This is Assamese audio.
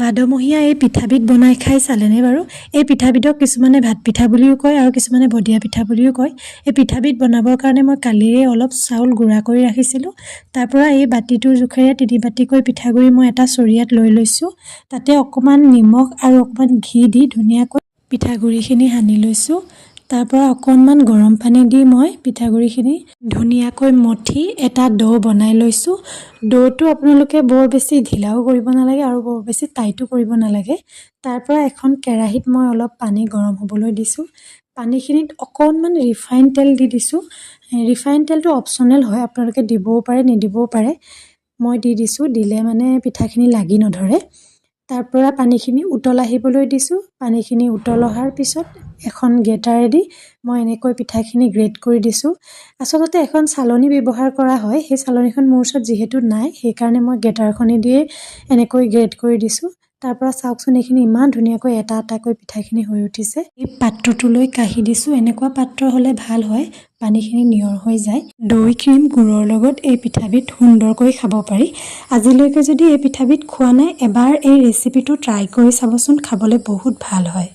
ভাদমহীয়া এই পিঠাবিধ বনাই খাই চালেনে বাৰু? এই পিঠাবিধক কিছুমানে ভাত পিঠা বুলিও কয় আৰু কিছুমানে বদিয়া পিঠা বুলিও কয়। এই পিঠাবিধ বনাবৰ কাৰণে মই কালিৰে অলপ চাউল গুড়া কৰি ৰাখিছিলোঁ। তাৰ পৰা এই বাতিটোৰ জোখেৰে তিনি বাতিকৈ পিঠাগুড়ি মই এটা চৰিয়াত লৈ লৈছোঁ। তাতে অকণমান নিমখ আৰু অকণমান ঘি দি ধুনীয়াকৈ পিঠাগুড়িখিনি সানি লৈছোঁ। তাৰ পৰা অকণমান গৰম পানী দি মই পিঠাগুড়িখিনি ধুনীয়াকৈ মঠি এটা ডো বনাই লৈছোঁ। ডোটো আপোনালোকে বৰ বেছি ঢিলাও কৰিব নালাগে আৰু বৰ বেছি টাইটো কৰিব নালাগে। তাৰ পৰা এখন কেৰাহীত মই অলপ পানী গৰম হ'বলৈ দিছোঁ। পানীখিনিত অকণমান ৰিফাইন তেল দি দিছোঁ। ৰিফাইন তেলটো অপশ্যনেল হয় আপোনালোকে দিবও পাৰে নিদিবও পাৰে। মই দি দিছোঁ দিলে মানে পিঠাখিনি লাগি নধৰে। তাৰ পৰা পানীখিনি উতল আহিবলৈ দিছোঁ। পানীখিনি উতল অহাৰ পিছত এখন গ্ৰেটাৰেদি মই এনেকৈ পিঠাখিনি গ্ৰেট কৰি দিছোঁ। আচলতে এখন চালনী ব্যৱহাৰ কৰা হয়। সেই চালনীখন মোৰ ওচৰত যিহেতু নাই সেইকাৰণে মই গ্ৰেটাৰখনেদিয়ে এনেকৈ গ্ৰেট কৰি দিছোঁ। তাৰ পৰা চাওকচোন এইখিনি ইমান ধুনীয়াকৈ এটা এটাকৈ পিঠাখিনি হৈ উঠিছে। এই পাত্ৰটোলৈ কাঢ়ি দিছোঁ। এনেকুৱা পাত্ৰ হ'লে ভাল হয়। পানীখিনি নিয়ৰ হৈ যায়। দৈ ক্ৰীম গুড়ৰ লগত এই পিঠাবিধ সুন্দৰকৈ খাব পাৰি। আজিলৈকে যদি এই পিঠাবিধ খোৱা নাই এবাৰ এই ৰেচিপিটো ট্ৰাই কৰি চাবচোন। খাবলৈ বহুত ভাল হয়।